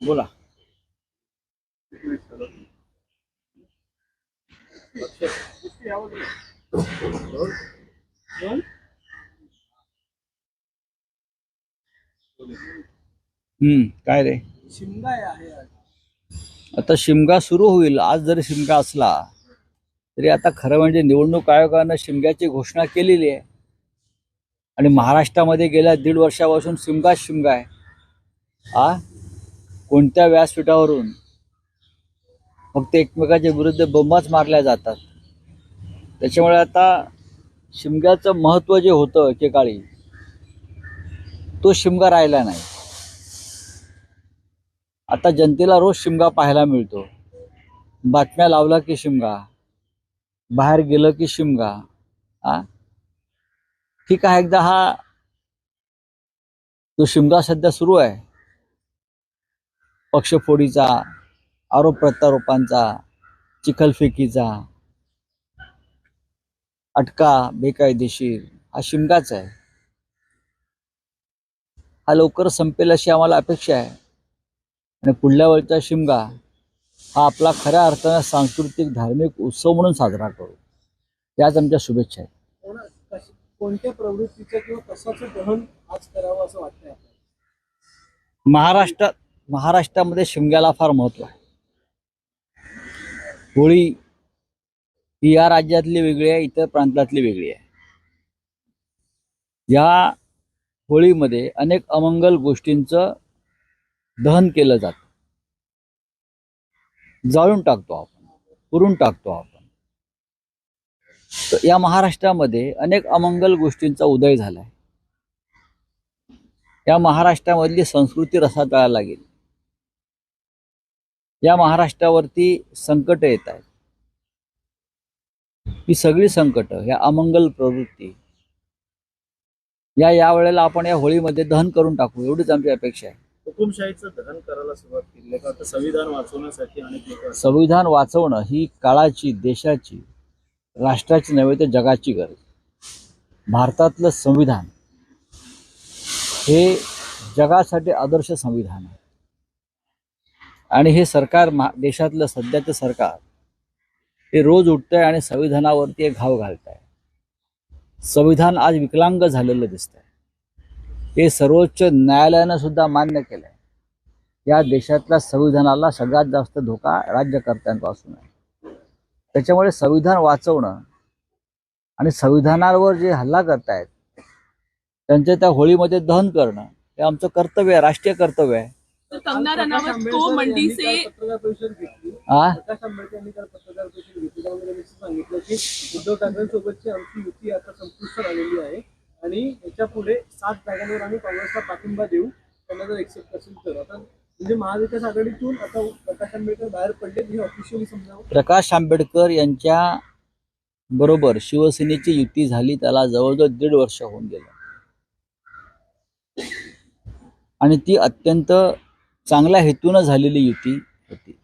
बोला. हम्म काय रे? शिमगा आहे आज. आता शिमगा सुरू होईल. आज जरी शिमगा असला तरी आता खरं म्हणजे निवडणूक आयोगानं शिमग्याची घोषणा केलेली आहे. आणि महाराष्ट्रामध्ये गेल्या दीड वर्षापासून शिमगाच शिमगा आहे. आ? कोणत्या व्यासपीठावरून फक्त एकमेकाच्या विरुद्ध बंबाच मारल्या जातात. त्याच्यामुळे आता शिमग्याचं महत्त्व जे होतं एकेकाळी तो शिमगा राहिला नाही. आता जनतेला रोज शिमगा पाहायला मिळतो. बातम्या लावला की शिमगा बाहेर गेलं की शिमगा हा? ठीक आहे एकदा हा तो शिमगा सध्या सुरू आहे पक्षफोडीचा आरोप प्रत्यारोपांचा चिखलफेकीचा अटका बेकायदेशीर हा शिमगाच आहे. हा लवकर संपेल अशी आम्हाला अपेक्षा आहे. आणि पुढल्या वेळचा शिमगा हा आपला खऱ्या अर्थानं सांस्कृतिक धार्मिक उत्सव म्हणून साजरा करू. याच आमच्या शुभेच्छा आहेत. कोणत्या प्रवृत्तीचं किंवा कशाचं दहन आज करावं असं वाटतंय महाराष्ट्रात महाराष्ट्रामध्ये शिमग्याला फार महत्त्व आहे. होळी ही या राज्यातली वेगळी आहे इतर प्रांतातली वेगळी आहे. या होळीमध्ये अनेक अमंगल गोष्टींचं दहन केलं जातं. जाळून टाकतो आपण पुरून टाकतो आपण. तर या महाराष्ट्रामध्ये अनेक अमंगल गोष्टींचा उदय झालाय. या महाराष्ट्रामधली संस्कृती रसातळाला लागेल. या महाराष्ट्रावरती संकट येत आहेत. ही सगळी संकट ह्या अमंगल प्रवृत्ती या या वेळेला आपण या होळीमध्ये दहन करून टाकू एवढीच आमची अपेक्षा आहे. हुकुमशाहीचं दहन करायला सुरुवात केली. आहे का आता संविधान वाचवण्यासाठी अनेक लोक संविधान वाचवणं ही काळाची देशाची राष्ट्राची नव्हे तर जगाची गरज भारतातलं संविधान हे जगासाठी आदर्श संविधान आहे. आणि हे सरकार महा देशातलं सध्याचं सरकार हे रोज उठतंय आणि संविधानावरती एक घाव घालत आहे संविधान आज विकलांग झालेलं दिसतंय. हे सर्वोच्च न्यायालयानं सुद्धा मान्य केलंय. या देशातल्या संविधानाला सगळ्यात जास्त धोका राज्यकर्त्यांपासून आहे. त्याच्यामुळे संविधान वाचवणं आणि संविधानावर जे हल्ला करतायत त्यांचे त्या होळीमध्ये दहन करणं हे आमचं कर्तव्य आहे राष्ट्रीय कर्तव्य आहे. तो कंगना प्रकाश रनावत को मंडी से प्रकाश आंबेडकर यांनी काल पत्रकार परिषद घेतली. त्यामध्ये त्यांनी असं सांगितलं की उद्धव ठाकरेंसोबतची आमची युती आता संपुष्टात आलेली आहे आणि याच्यापुढे सात जागांवर आम्ही काँग्रेसला पाठिंबा देऊ त्यांना जर एक्सेप्ट असेल तर. आता म्हणजे महाविकास आघाडीतून आता प्रकाश आंबेडकर बाहेर पडले हे ऑफिशियली समजावं. प्रकाश आंबेडकर यांच्या बरोबर शिवसेनेची युती झाली त्याला जवळजवळ दीड वर्ष होऊन गेलं. आणि ती अत्यंत चांगल्या हेतूनं झालेली युती होती.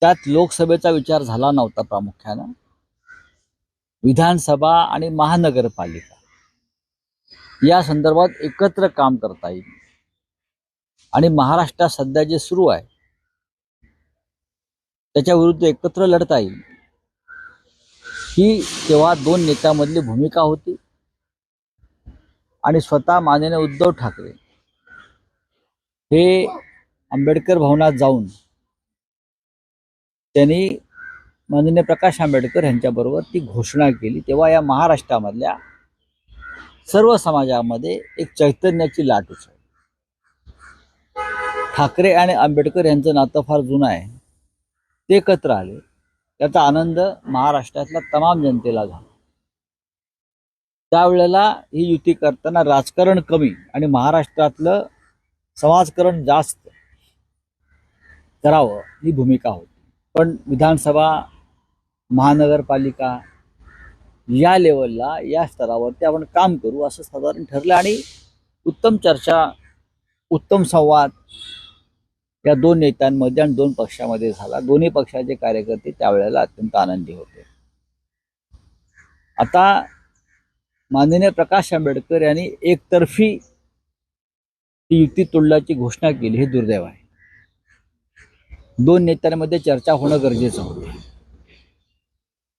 त्यात लोकसभेचा विचार झाला नव्हता प्रामुख्यानं. विधानसभा आणि महानगरपालिका. या संदर्भात एकत्र काम करता येईल. आणि महाराष्ट्रात सध्या जे सुरू आहे त्याच्या विरुद्ध एकत्र लढता येईल. ही तेव्हा दोन नेत्यामधली भूमिका होती. आणि स्वतः माननीय उद्धव ठाकरे हे आंबेडकर भवनात जाऊन त्यांनी माननीय प्रकाश आंबेडकर यांच्याबरोबर ती घोषणा केली. तेव्हा या महाराष्ट्रामधल्या सर्व समाजामध्ये एक चैतन्याची लाट उसळली. ठाकरे आणि आंबेडकर यांचं नातं फार जुनं आहे. ते एकत्र आले. त्याचा आनंद महाराष्ट्रातल्या तमाम जनतेला झाला. त्यावेळेला ही युती करताना राजकारण कमी आणि महाराष्ट्रातलं समाजकरण जास्त करावं ही भूमिका होती. पण विधानसभा महानगरपालिका या लेवलला या स्तरावरती आपण काम करू असं साधारण ठरलं आणि उत्तम चर्चा उत्तम संवाद या दोन नेत्यांमध्ये आणि दोन पक्षामध्ये झाला. दोन्ही पक्षाचे कार्यकर्ते त्यावेळेला अत्यंत आनंदी होते. आता माननीय प्रकाश आंबेडकर यांनी एकतर्फी ती युती तोडल्याची घोषणा केली हे दुर्दैव आहे. दोन नेत्यांमध्ये चर्चा होणं गरजेचं होतं.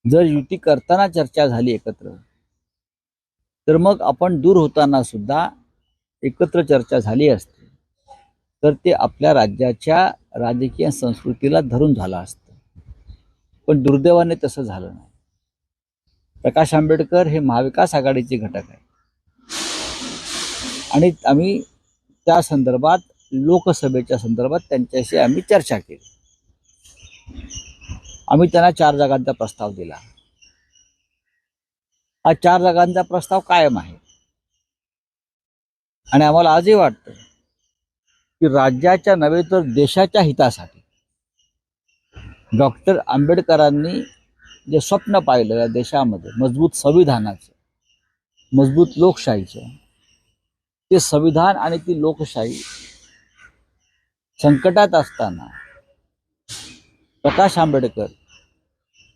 जर युती करताना चर्चा झाली एकत्र तर मग आपण दूर होताना सुद्धा एकत्र चर्चा झाली असते तर ते आपल्या राज्याच्या राजकीय संस्कृतीला धरून झालं असतं. पण दुर्दैवाने तसं झालं नाही. प्रकाश आंबेडकर हे महाविकास आघाडीचे घटक आहे आणि आम्ही त्या संदर्भात लोकसभेच्या संदर्भात त्यांच्याशी आम्ही चर्चा केली. आम्ही त्यांना चार जागांचा प्रस्ताव दिला. हा चार जागांचा प्रस्ताव कायम आहे. आणि आम्हाला आजही वाटतं की राज्याच्या नव्हे तर देशाच्या हितासाठी डॉक्टर आंबेडकरांनी जे स्वप्न पाहिलं या देशामध्ये मजबूत संविधानाचं मजबूत लोकशाहीचं ते संविधान आणि ती लोकशाही संकटात असताना प्रकाश आंबेडकर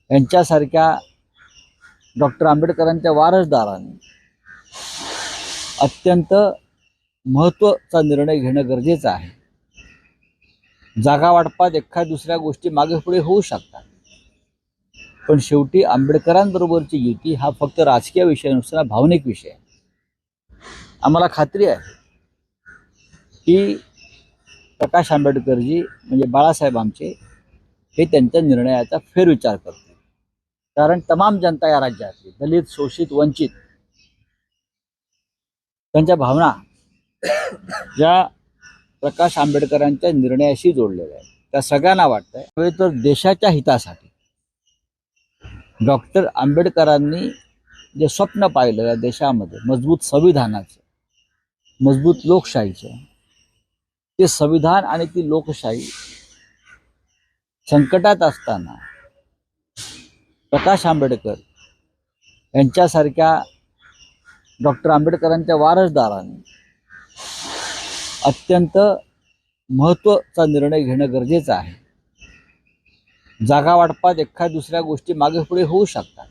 यांच्यासारख्या डॉक्टर आंबेडकरांच्या वारसदाराने अत्यंत महत्त्वाचा निर्णय घेणं गरजेचं आहे. जागा वाटपात एखाद दुसऱ्या गोष्टी मागे पुढे होऊ शकतात. पण शेवटी आंबेडकरांबरोबरची युती हा फक्त राजकीय विषय नसताना भावनिक विषय. आहे आम्हाला खात्री आहे की प्रकाश आंबेडकरजी म्हणजे बाळासाहेब आमचे हे त्यांच्या निर्णयाचा फेरविचार करतील. कारण तमाम जनता या राज्यातली दलित शोषित वंचित त्यांच्या भावना ज्या प्रकाश आंबेडकरांच्या निर्णयाशी जोडलेल्या आहेत त्या सगळ्यांना वाटतंय. नव्हे तर देशाच्या हितासाठी डॉक्टर आंबेडकरांनी जे स्वप्न पाहिलं या देशामध्ये मजबूत संविधानाचं मजबूत लोकशाहीचं. ते संविधान आणि ती लोकशाही संकटात असताना प्रकाश आंबेडकर यांच्यासारख्या डॉक्टर आंबेडकरांच्या वारसदाराने अत्यंत महत्त्वाचा निर्णय घेणं गरजेचं आहे. जागा वाटपात एखाद दुसऱ्या गोष्टी मागे पुढे होऊ शकतात.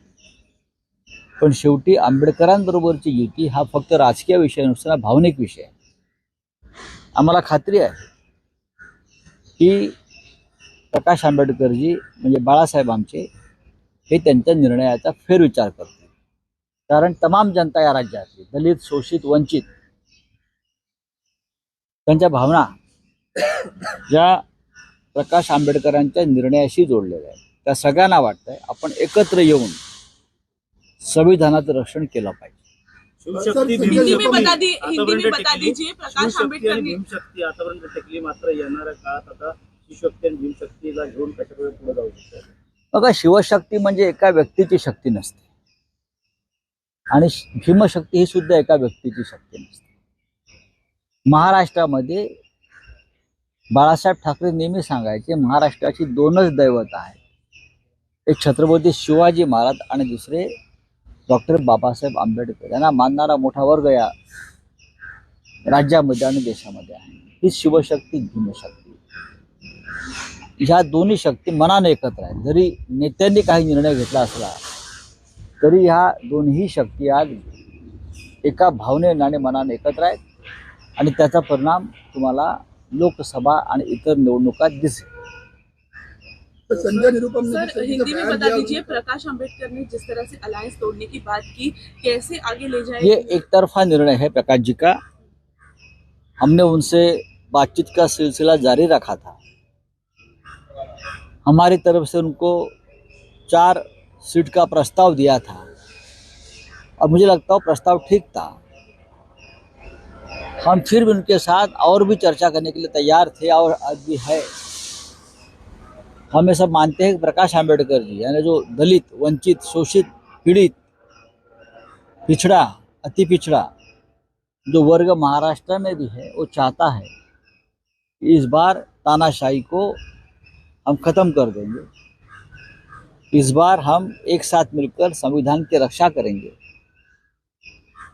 पण शेवटी आंबेडकरांबरोबरची युती हा फक्त राजकीय विषय नसताना भावनिक विषय आहे. आम्हाला खात्री आहे की प्रकाश आंबेडकरजी म्हणजे बाळासाहेब आमचे हे त्यांच्या निर्णयाचा फेरविचार करतील. कारण तमाम जनता या राज्यातली दलित शोषित वंचित त्यांच्या भावना ज्या प्रकाश आंबेडकरांच्या निर्णयाशी जोडलेल्या आहेत त्या सगळ्यांना वाटतंय आपण एकत्र येऊन संविधानाचं रक्षण केलं पाहिजे. शिवशक्ती हिंदी में भीमशक्ती बता दी हिंदी में आतापर्यंत बता टिकली. दीजिए प्रकाश शिवशक्ती आंबेडकर आणि ने भीमशक्ती आतापर्यंत टिकली मात्र येणाऱ्या काळात आता शिवशक्ती आणि भीमशक्तीला घेऊन कशाकडे पुढे जाऊ शकतो? बघा शिवशक्ती म्हणजे एका व्यक्तीची शक्ती नसते. आणि भीमशक्ती ही सुद्धा एका व्यक्तीची शक्ती नसते. महाराष्ट्रामध्ये बाळासाहेब ठाकरे नेहमी सांगायचे महाराष्ट्राची दोनच दैवत आहेत. एक छत्रपती शिवाजी महाराज आणि दुसरे डॉक्टर बाबासाहेब आंबेडकर यांना मानणारा मोठा वर्ग या राज्यामध्ये आणि देशामध्ये आहे. ही शिवशक्ती भीमशक्ती ह्या दोन्ही शक्ती मनाने एकत्र आहेत. जरी नेत्यांनी काही निर्णय घेतला असला तरी ह्या दोन्ही शक्ती आज एका भावनेने आणि मनाने एकत्र आहेत. आणि त्याचा परिणाम तुम्हाला लोकसभा आणि इतर निवडणुकात दिसेल. तो संजय निरुपम ने सर हिंदी में बता दीजिए प्रकाश आंबेडकर ने जिस तरह से अलायंस तोड़ने की बात की कैसे आगे ले जाए? ये एक तरफा निर्णय है प्रकाश जी का। हमने उनसे बातचीत का सिलसिला जारी रखा था। हमारी तरफ़ से उनको चार सीट का प्रस्ताव दिया था। और मुझे लगता है प्रस्ताव ठीक था। हम फिर भी उनके साथ और भी चर्चा करने के लिए तैयार थे और आज भी है। हम ये सब मानते हैं प्रकाश आंबेडकर जी, यानी जो दलित, वंचित, शोषित, पीड़ित, पिछड़ा, अति पिछड़ा, जो वर्ग महाराष्ट्र में भी है, वो चाहता है इस बार तानाशाही को हम खत्म कर देंगे। इस बार हम एक साथ मिलकर संविधान की रक्षा करेंगे।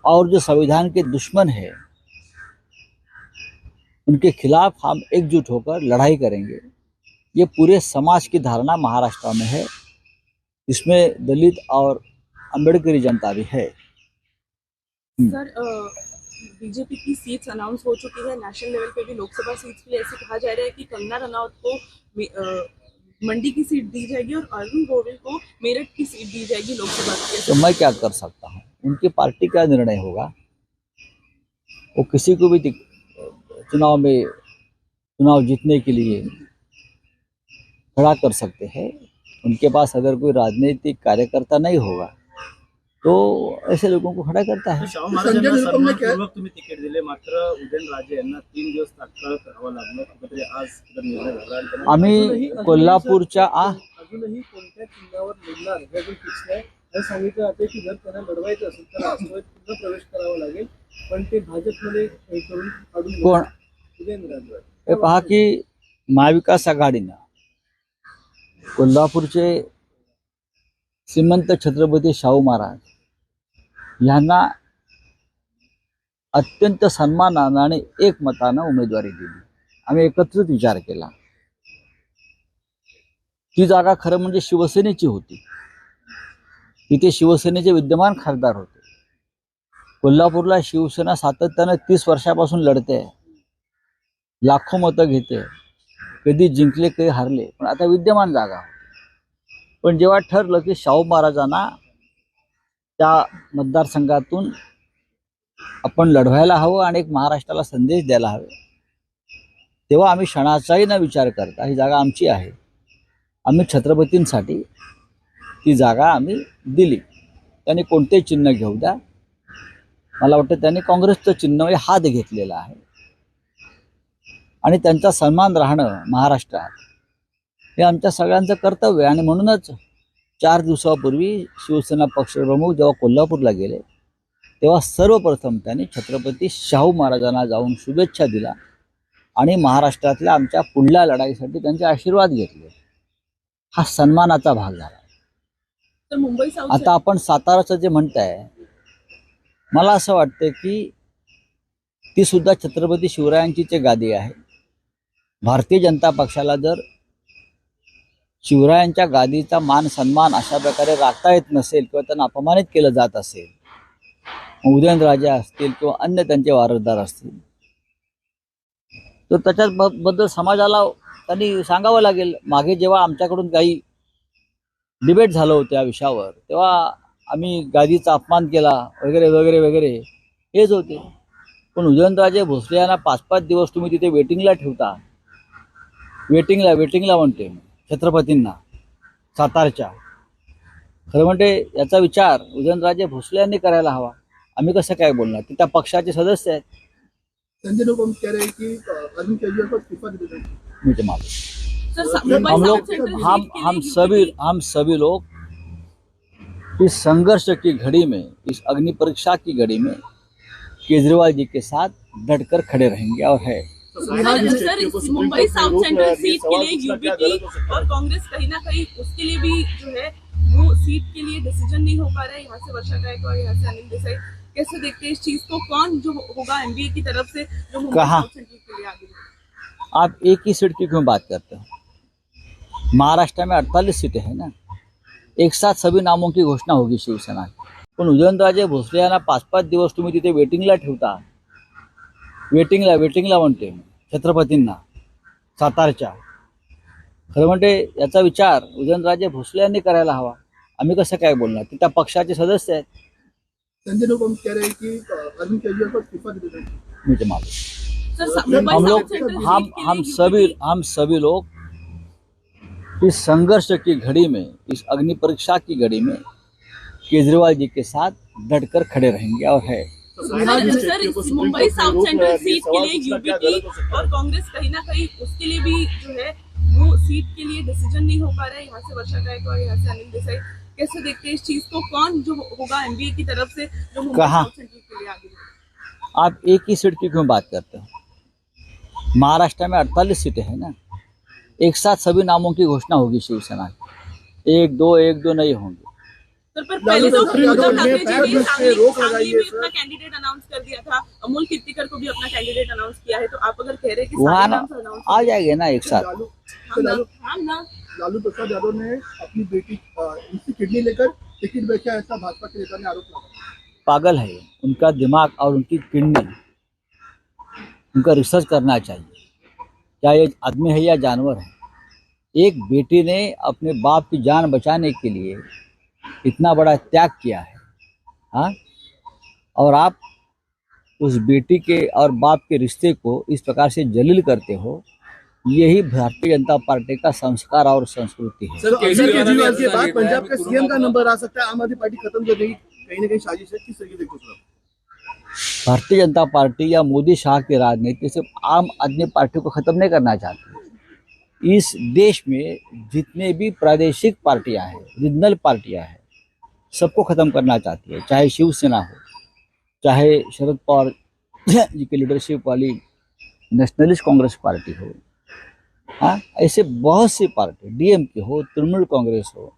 और जो संविधान के दुश्मन है, उनके खिलाफ हम एकजुट होकर लड़ाई करेंगे। ये पूरे समाज की धारणा महाराष्ट्र में है। इसमें दलित और अम्बेडकरी जनता भी है। सर बीजेपी की सीट्स अनाउंस हो चुकी है। नेशनल लेवल पे भी लोकसभा सीट्स के लिए ऐसे कहा जा रहा है कि कंगना रनौत को मंडी की सीट दी जाएगी और अरुण गोविल को मेरठ की सीट दी जाएगी लोकसभा की। तो मैं क्या कर सकता हूँ? उनकी पार्टी का निर्णय होगा। वो किसी को भी चुनाव में चुनाव जीतने के लिए खड़ा कर सकते हैं। उनके पास अगर कोई राजनीतिक कार्यकर्ता नहीं होगा तो ऐसे लोगों को खड़ा करता है। तिकीट दिले मात्र राजे यांना तीन दिवस तात्काळ करावं लागलं आज जर निर्णय झाला आणि त्यांना- आम्ही अजूनही- अजूनही कोल्हापूरच्या आ अजूनही कोणत्या चिन्हावर लढणार हे अजून फिक्स नाही. हे सांगितलं जाते की जर त्यांना लढवायचं असेल तर राष्ट्रवादीत पुन्हा प्रवेश करावा लागेल. पण ते भाजपमध्ये हे करून काढून कोण? उदयनराजे पहा की महाविकास आघाडीनं कोल्हापूरचे श्रीमंत छत्रपती शाहू महाराज यांना अत्यंत सन्मानानं आणि एकमतानं उमेदवारी दिली. आम्ही एकत्रित विचार केला. ती जागा खरं म्हणजे शिवसेनेची होती. तिथे शिवसेनेचे विद्यमान खासदार होते. कोल्हापूरला शिवसेना सातत्यानं तीस वर्षापासून लढते. लाखो मतं घेते. कधी जिंकले कधी हारले पण आता विद्यमान जागा. पण जेव्हा ठरलं की शाहू महाराजांना त्या मतदारसंघातून आपण लढवायला हवं आणि एक महाराष्ट्राला संदेश द्यायला हवे तेव्हा आम्ही क्षणाचाही न विचार करता ही जागा आमची आहे. आम्ही छत्रपतींसाठी ती जागा आम्ही दिली. त्यांनी कोणते चिन्ह घेऊ द्या. मला वाटतं त्यांनी काँग्रेसचं चिन्ह म्हणजे हात घेतलेला आहे. आणि त्यांचा सन्मान राहणं महाराष्ट्रात हे आमच्या सगळ्यांचं कर्तव्य आहे आणि म्हणूनच चार दिवसापूर्वी शिवसेना पक्षप्रमुख जेव्हा कोल्हापूरला गेले तेव्हा सर्वप्रथम त्यांनी छत्रपती शाहू महाराजांना जाऊन शुभेच्छा दिला आणि महाराष्ट्रातल्या आमच्या पुढल्या लढाईसाठी त्यांचे आशीर्वाद घेतले. हा सन्मानाचा भाग झाला. मुंबई आता आपण साताराचं जे म्हणताय मला असं वाटतं की ती सुद्धा छत्रपती शिवरायांचीच एक गादी आहे. भारतीय जनता पक्षाला जर शिवरायांच्या गादीचा मान सन्मान अशा प्रकारे राखता येत नसेल किंवा त्यांना अपमानित केलं जात असेल उदयनराजे असतील किंवा अन्य त्यांचे वारसदार असतील तर त्याच्यात बद्दल समाजाला त्यांनी सांगावं लागेल. मागे जेव्हा आमच्याकडून काही डिबेट झालं होतं या विषयावर तेव्हा आम्ही गादीचा अपमान केला वगैरे वगैरे वगैरे हेच होते. पण उदयनराजे भोसले यांना पाच पाच दिवस तुम्ही तिथे वेटिंगला ठेवता. वेटिंगला वेटिंगला म्हणते मी, छत्रपतींना सातारच्या. खरं म्हणते याचा विचार उदयनराजे भोसले यांनी करायला हवा. आम्ही कसं काय बोलणार? ते त्या पक्षाचे सदस्य आहेत. संजय निरुपम कह रहे हैं कि अ, अरविंद केजरीवाल को इस्तीफा दे देना चाहिए। मी ते मागं. सर सा- हम लोग हम हम सभी हम सभी लोग इस संघर्ष की घड़ी में इस अग्नि परीक्षा की घड़ी में केजरीवाल जी के साथ डटकर खड़े रहेंगे और है। Sir Mumbai south central seat के लिए यूपी की और कांग्रेस कहीं ना कहीं उसके लिए भी जो है वो सीट के लिए डिसीज़न नहीं हो पा रहा है। यहाँ से वर्षा गायकवाड़ यहाँ से अनिल देसाई। कैसे देखते हैं इस चीज़ को? कौन जो होगा एमबीए की तरफ़ से जो मुंबई साउथ सेंट्रल के लिए आगे आप एक ही सीट की क्यों बात करते हो? महाराष्ट्र में अड़तालीस सीटें हैं ना? एक साथ सभी नामों की घोषणा होगी शिवसेना की। पण उदयनराजे भोसले यांना पाच पाच दिवस तुम्ही तिथे वेटिंगला ठेवता वेटिंगला वेटिंगला म्हणते मी, छत्रपतींना सातारच्या. खरं म्हणते याचा विचार उदयनराजे भोसले यांनी करायला हवा. आम्ही कसं काय बोलणार? ते त्या पक्षाचे सदस्य आहेत. संजय निरुपम कह रहे हैं कि अ, अरविंद केजरीवाल को इस्तीफा दे देना चाहिए। मी ते मुंबई हम लोग हम हम सभी हम सभी लोग इस संघर्ष की घड़ी में इस अग्नि परीक्षा की घड़ी में केजरीवाल जी के साथ डटकर खड़े रहेंगे और है। Sir Mumbai south central seat के लिए यूपी की और कांग्रेस कहीं ना कहीं उसके लिए भी जो है वो सीट के लिए डिसीज़न नहीं हो पा रहा है। यहाँ से वर्षा गायकवाड़ यहाँ से अनिल देसाई कैसे देखते हैं इस चीज़ को? कौन जो होगा एमबीए की तरफ़ से जो मुंबई साउथ सेंट्रल के लिए आगे आप एक ही सीट की क्यों बात करते हो? महाराष्ट्र में अड़तालीस सीटें हैं ना? एक साथ सभी नामों की घोषणा होगी शिवसेना की। एक दो एक दो नहीं होंगे। सर पर पहले तो उद्धव ठाकरे जी ने ने पैर सांगली रोक सांगली लगाई है, में अपना कैंडिडेट अनाउंस कर दिया था। अमोल कीर्तिकर को भी अपना कैंडिडेट अनाउंस किया है तो आप अगर कह रहे हैं कि वहाँ सारे ना नाम अनाउंस आ जाएँगे ना एक साथ। लालू हम ना लालू प्रसाद यादव ने अपनी बेटी उनकी किडनी लेकर टिकट बेचा ऐसा भाजपा के नेता ने आरोप लगाया। पागल है उनका दिमाग और उनकी किडनी उनका रिसर्च करना चाहिए। क्या ये आदमी है या जानवर है? एक बेटी ने अपने बाप की जान बचाने के लिए इतना बड़ा त्याग किया है हाँ? और आप उस बेटी के और बाप के रिश्ते को इस प्रकार से जलील करते हो यही भारतीय जनता पार्टी का संस्कार और संस्कृति है। सर अरविंद केजरीवाल के बाद पंजाब का सीएम का नंबर आ सकता है आम आदमी पार्टी खत्म कर देगी कहीं ना कहीं साजिश है किस तरीके देखो सर? भारतीय जनता पार्टी या मोदी शाह की राजनीति सिर्फ़ आम आदमी पार्टी को खत्म नहीं करना चाहती। इस देश में जितने भी प्रादेशिक पार्टियाँ हैं रीजनल पार्टियाँ हैं, सबको खत्म करना चाहती है, चाहे शिवसेना हो, चाहे शरद पवार जी की लीडरशिप वाली नेशनलिस्ट कांग्रेस पार्टी हो हाँ ऐसे बहुत सी पार्टी डीएमके हो, तृणमूल कांग्रेस हो,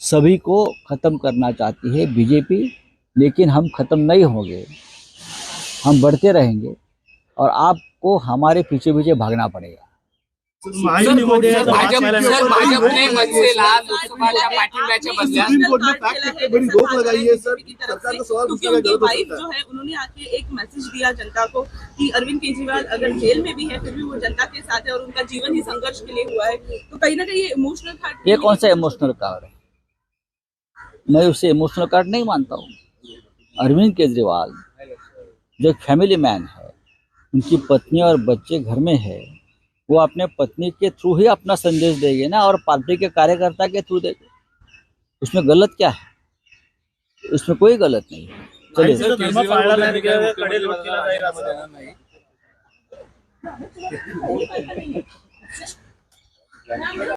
सभी को खत्म करना चाहती है बीजेपी लेकिन हम खत्म नहीं होंगे, हम बढ़ते रहेंगे और आपको हमारे पीछे पीछे भागना पड़ेगा। भाजपने मनसेला लोकसभाच्या पाठिंब्याच्या बदल्यात. सुप्रीम कोर्ट ने फैक्ट चेक पे बड़ी रोक लगाई है सर. सरकार का सवाल क्योंकि उसका उनकी गलत वाइफ सकता जो है उन्होंने आके एक मैसेज दिया जनता को कि अरविंद केजरीवाल अगर जेल में भी है फिर भी वो जनता के साथ है और उनका जीवन ही संघर्ष के लिए हुआ है। तो कहीं ना कहीं ये इमोशनल था ये कौन सा इमोशनल कार्ड है? मैं उसे इमोशनल कार्ड नहीं मानता हूँ। अरविंद केजरीवाल जो एक फैमिली मैन है उनकी पत्नी और बच्चे घर में है वो अपने पत्नी के थ्रू ही अपना संदेश देंगे ना और पार्टी के कार्यकर्ता के थ्रू देंगे उसमें गलत क्या है उसमें कोई गलत नहीं है चलिए